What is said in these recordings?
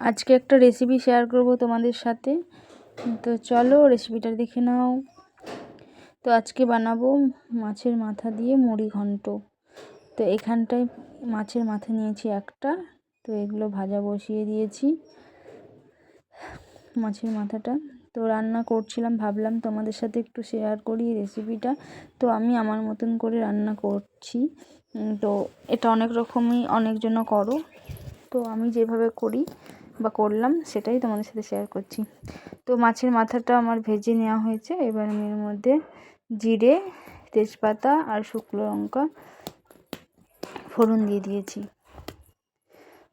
আজকে একটা recipe share করব তোমাদের সাথে। তো চলো রেসিপিটা দেখে নাও। তো আজকে বানাবো মাছের মাথা দিয়ে মুড়ি ঘন্ট। তো এখানটায় মাছের মাথা নিয়েছি একটা। তো এগুলো ভাজা বসিয়ে দিয়েছি মাছের মাথাটা। তো রান্না করছিলাম, ভাবলাম তোমাদের সাথে একটু শেয়ার করি রেসিপিটা তো আমি আমার মতন করে রান্না করছি। তো এটা অনেক রকমই অনেকজন করো। তো আমি যেভাবে করি বা করলাম, সেটাই তোমাদের সাথে শেয়ার করছি। তো মাছের মাথাটা আমার ভেজে নেওয়া হয়েছে। এবার আমি এর মধ্যে জিরে, তেজপাতা আর শুকনো লঙ্কা ফোড়ন দিয়ে দিয়েছি।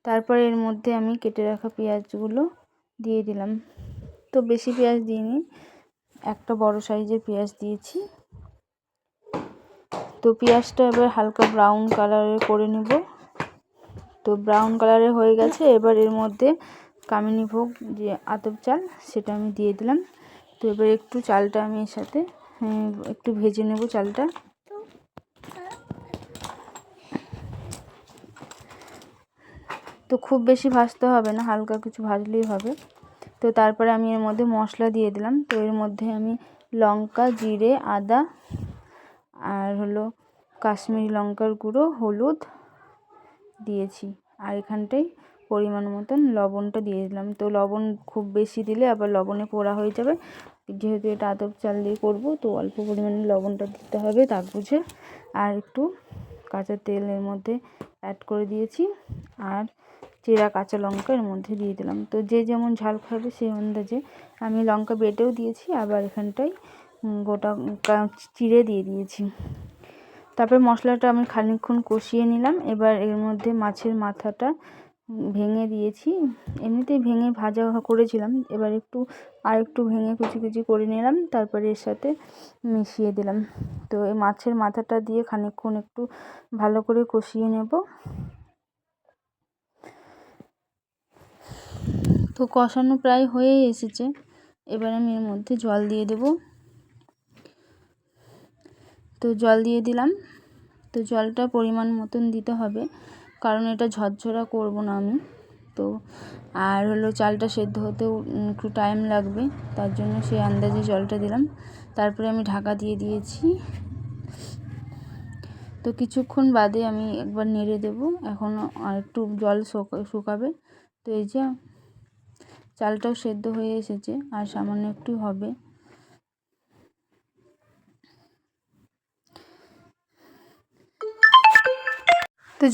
তারপর এর মধ্যে আমি কেটে রাখা পেঁয়াজগুলো দিয়ে দিলাম। তো বেশি পেঁয়াজ দিইনি, একটা বড় সাইজের পেঁয়াজ দিয়েছি। তো পেঁয়াজটা এবার হালকা ব্রাউন কালারের করে নেব। তো ব্রাউন কালারের হয়ে গেছে। এবার এর মধ্যে কামিনি ভোগ যে আতপ চাল, সেটা আমি দিয়ে দিলাম। তো এবার একটু চালটা আমি এর সাথে একটু ভেজে নেব চালটা। তো খুব বেশি ভাজতে হবে না, হালকা কিছু ভাজলেই হবে। তো তারপরে আমি এর মধ্যে মশলা দিয়ে দিলাম। তো এর মধ্যে আমি লঙ্কা, জিরে, আদা, আর হলো কাশ্মীরি লঙ্কার গুঁড়ো, হলুদ দিয়েছি। আর এখানটায় পরিমাণ মতন লবণটা দিয়ে দিলাম। তো লবণ খুব বেশি দিলে আবার লবণে পোড়া হয়ে যাবে। যেহেতু এটা আদব চাল দিয়ে করব, তো অল্প পরিমাণে লবণটা দিতে হবে তাক বুঝে। আর একটু কাঁচা তেলের মধ্যে অ্যাড করে দিয়েছি। আর চেরা কাঁচা লঙ্কা এর মধ্যে দিয়ে দিলাম। তো যে যেমন ঝাল খাবে সেই আন্দাজে আমি লঙ্কা বেটেও দিয়েছি, আবার এখানটায় গোটা চিড়ে দিয়ে দিয়েছি। তারপর মশলাটা আমি খানিকক্ষণ কষিয়ে নিলাম। এবার এর মধ্যে মাছের মাথাটা ভেঙে দিয়েছি। এমনিতেই ভেঙে ভাজা করেছিলাম। এবার একটু আর একটু ভেঙে কুচি কুচি করে নিলাম। তারপরে এর সাথে মিশিয়ে দিলাম। তো এই মাছের মাথাটা দিয়ে খানিকক্ষণ একটু ভালো করে কষিয়ে নেব। তো কষানো প্রায় হয়েই এসেছে। এবার আমি এর মধ্যে জল দিয়ে দেব। তো জল দিয়ে দিলাম। তো জলটা পরিমাণ মতন দিতে হবে, কারণ এটা ঝরঝরা করব না আমি। তো আর হলো চালটা সেদ্ধ হতেও একটু টাইম লাগবে, তার জন্য সেই আন্দাজে জলটা দিলাম। তারপরে আমি ঢাকা দিয়ে দিয়েছি। তো কিছুক্ষণ বাদে আমি একবার নেড়ে দেব। এখন আর একটু জল শুকাবে। তো এই যে চালটাও সেদ্ধ হয়ে এসেছে, আর সামান্য একটু হবে।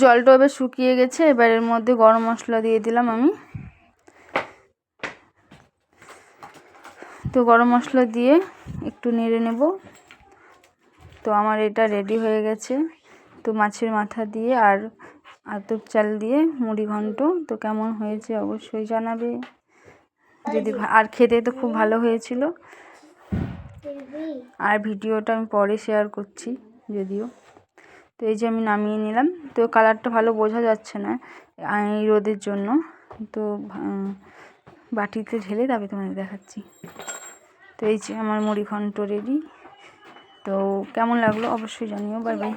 জলটা এবার শুকিয়ে গেছে, এবার এর মধ্যে গরম মশলা দিয়ে দিলাম আমি। তো গরম মশলা দিয়ে একটু নেড়ে নেব। তো আমার এটা রেডি হয়ে গেছে। তো মাছের মাথা দিয়ে আর আতপ চাল দিয়ে মুড়ি ঘন্ট, তো কেমন হয়েছে অবশ্যই জানাবে। যদি আর খেতে তো খুব ভালো হয়েছিল। আর ভিডিওটা আমি পরে শেয়ার করছি, যদিও। তো এই যে আমি নামিয়ে নিলাম। তো কালারটা ভালো বোঝা যাচ্ছে না এই রোদের জন্য। তো বাটিতে ঢেলে তবে তোমাদের দেখাচ্ছি। তো এই যে আমার মুড়ি ঘন্ট রেডি। তো কেমন লাগল অবশ্যই জানিও। Bye bye.